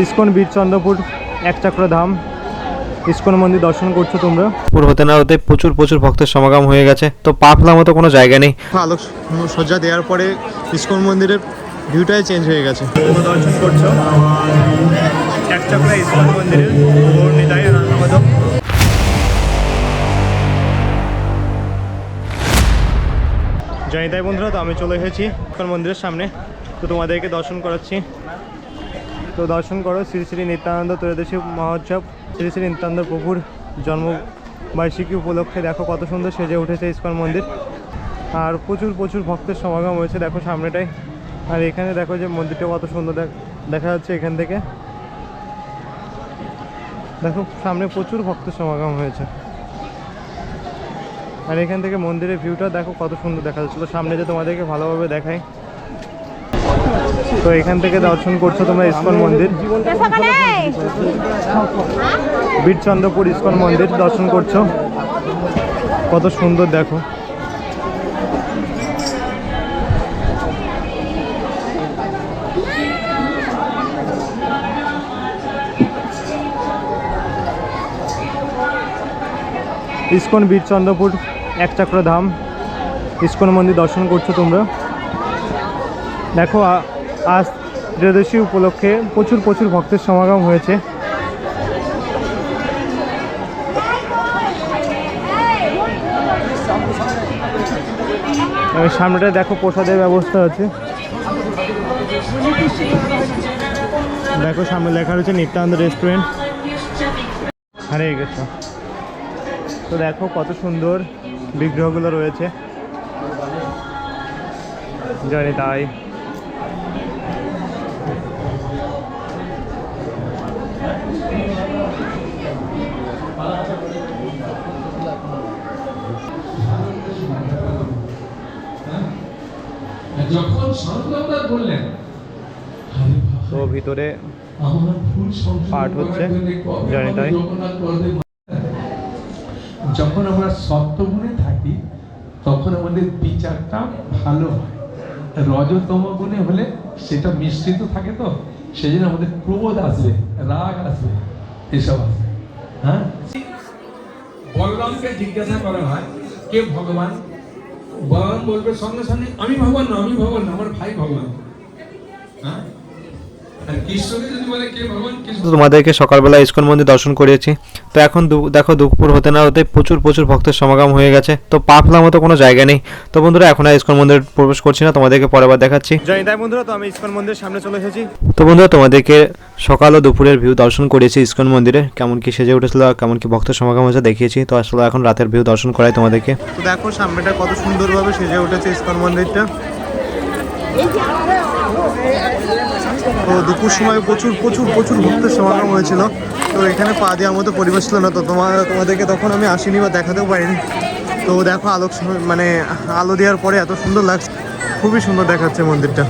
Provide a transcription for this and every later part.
ISKCON বীর Chandrapur একচক্র Dham. ISKCON মন্দির দর্শন করছ তোমরা? পুর হতে না হতে প্রচুর প্রচুর ভক্তের সমাগম হয়ে গেছে। তো পা মতো কোনো জায়গা নেই। আলোক সজ্জা দেওয়ার পরে ইস্কন মন্দিরের ভিউটাই চেঞ্জ হয়ে গেছে। দর্শন করছ? একচক্রা ইস্কন মন্দিরের বন্ধুরা তো আমি চলে এসেছি ইস্কন মন্দিরের সামনে। তো তোমাদেরকে দর্শন করাচ্ছি। তো দর্শন করো। শ্রী শ্রী নিত্যানন্দ ত্রয়োদশী মহোৎসব, শ্রী শ্রী নিত্যানন্দ প্রভুর জন্মবার্ষিকী উপলক্ষে দেখো কত সুন্দর সেজে উঠেছে ইস্কন মন্দির। আর প্রচুর প্রচুর ভক্তের সমাগম হয়েছে দেখো সামনেটাই। আর এখানে দেখো যে মন্দিরটা কত সুন্দর দেখ- যাচ্ছে এখান থেকে। দেখো সামনে প্রচুর ভক্তের সমাগম হয়েছে। আর এখান থেকে মন্দিরের ভিউটা দেখো কত সুন্দর দেখা যাচ্ছিল সামনে যে তোমাদেরকে ভালোভাবে দেখাই। তো এখান থেকে দর্শন করছ তোমরা ইস্কন মন্দির। বীরচন্দ্রপুর ইস্কন মন্দির, দর্শন করছ। কত সুন্দর, দেখো। ইস্কন বীরচন্দ্রপুর, একচক্র ধাম। ইস্কন মন্দির দর্শন করছ তোমরা। দেখো আজ ত্রয়োদশী উপলক্ষে প্রচুর প্রচুর ভক্তের সমাগম হয়েছে। সামনেটা দেখো, প্রসাদের ব্যবস্থা আছে। দেখো, সামনে লেখা রয়েছে, নিত্যানন্দ রেস্টুরেন্ট। হারিয়ে গেছো। তো দেখো, কত সুন্দর বিগ্রহগুলো রয়েছে। জানি তাই যখন সন্তানদার বললেন "আরে তো ভিতরে পাঠ হচ্ছে, যখন আমরা সত্যগুণে থাকি তখন আমাদের বিচারটা ভালো হয়। রজতম গুণে হলে সেটা মিশ্রিত থাকে তো? জন্য আমাদের ক্রোধ আসবে, রাগ আসবে, এসব আসবে। হ্যাঁ? বলরামকে জিজ্ঞাসা করা হয়, কে ভগবান? বলরাম বলবে, সঙ্গে সঙ্গে আমি ভগবান না, আমি ভগবান না, আমার ভাই ভগবান। হ্যাঁ? তোমাদেরকে সকালবেলা ইস্কন মন্দির দর্শন করিয়েছি। তো এখন দেখো দুপুর হতে না হতে প্রচুর প্রচুর ভক্তের সমাগম হয়ে গেছে। তো পা ফেলার মতো কোনো জায়গা নেই। তো বন্ধুরা এখন আর ইস্কন মন্দির প্রবেশ করছি না তোমাদেরকে পরের বার দেখাচ্ছি। জয়নিতাই বন্ধুরা তো আমি ইস্কন মন্দিরের সামনে চলে এসেছি। তো বন্ধুরা তোমাদেরকে সকাল ও দুপুরের ভিউ দর্শন করিয়েছি ইস্কন মন্দিরে। কেমন কি সেজে উঠেছিল আর কেমন কি ভক্তের সমাগম হয়েছে দেখিয়েছি। তো আসলে এখন রাতের ভিউ দর্শন করাই তোমাদেরকে। তো দেখো সামনেটা কত সুন্দরভাবে সেজে উঠেছে ইস্কন মন্দিরটা। তো দুপুর সময় প্রচুর প্রচুর প্রচুর ভক্তের সমাগম হয়েছিল। তো এখানে পা দেওয়ার মতো পরিবেশ ছিল না, তো তোমার তোমাদেরকে তখন আমি আসিনি বা দেখাতেও পারিনি। তো দেখো আলোক মানে আলো দেওয়ার পরে এত সুন্দর লাগছে, খুবই সুন্দর দেখাচ্ছে মন্দিরটা।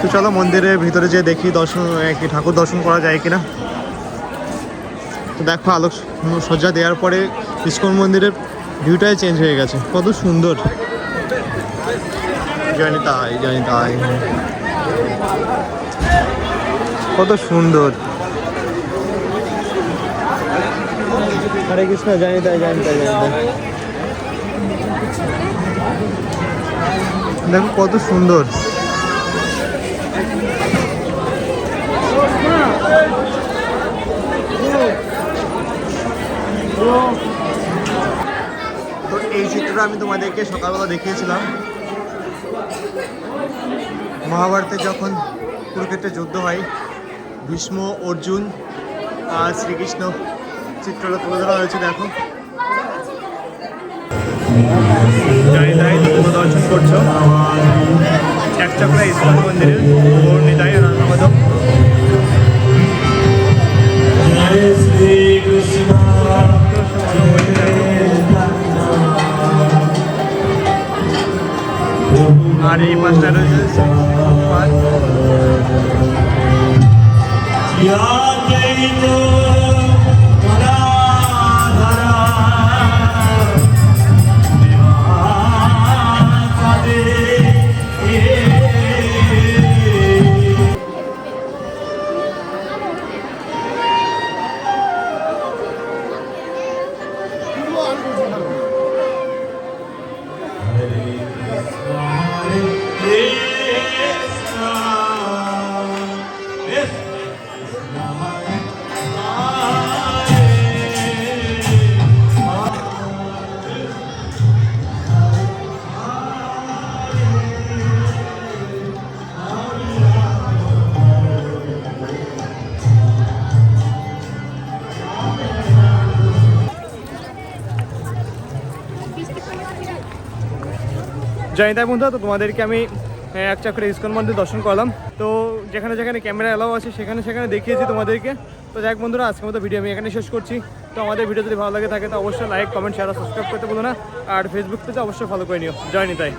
তো চলো মন্দিরের ভিতরে যেয়ে দেখি দর্শন কি ঠাকুর দর্শন করা যায় কিনা। তো দেখো আলোক সজ্জা দেওয়ার পরে ইস্কন মন্দিরের ভিউটাই চেঞ্জ হয়ে গেছে, কত সুন্দর। জানি তাই জানি তাই কত সুন্দর। হরে কৃষ্ণ জানি তাই জানি তাই জানি তাই দেখো কত সুন্দর। তো এই চিত্রটা আমি তোমাদেরকে সকালবেলা দেখিয়েছিলাম। মহাভারতে যখন কুরুক্ষেত্রে যুদ্ধ হয়, ভীষ্ম, অর্জুন আর শ্রীকৃষ্ণ চিত্রটা তুলে ধরা হয়েছে, দেখো। দর্শন করছ। একচক্রা ইস্কন মন্দিরের আনন্দমাধব আর এই পাশটা রয়েছে পার্ক। জানি বন্ধু তো তোমাদেরকে আমি এক চাকরে ইস্কন মন্দির দর্শন করলাম। তো যেখানে যেখানে ক্যামেরা অ্যালাউ আছে, সেখানে সেখানে দেখিয়েছি তোমাদেরকে। তো যাই বন্ধুরা, আজকের মতো ভিডিও আমি এখানে শেষ করছি। তো আমাদের ভিডিও যদি ভালো লাগে থাকে, তো অবশ্যই লাইক কমেন্ট শেয়ার সাবস্ক্রাইব করতে বলো না। আর ফেসবুক পেজে অবশ্যই ফলো করে নিও। জয় নিতাই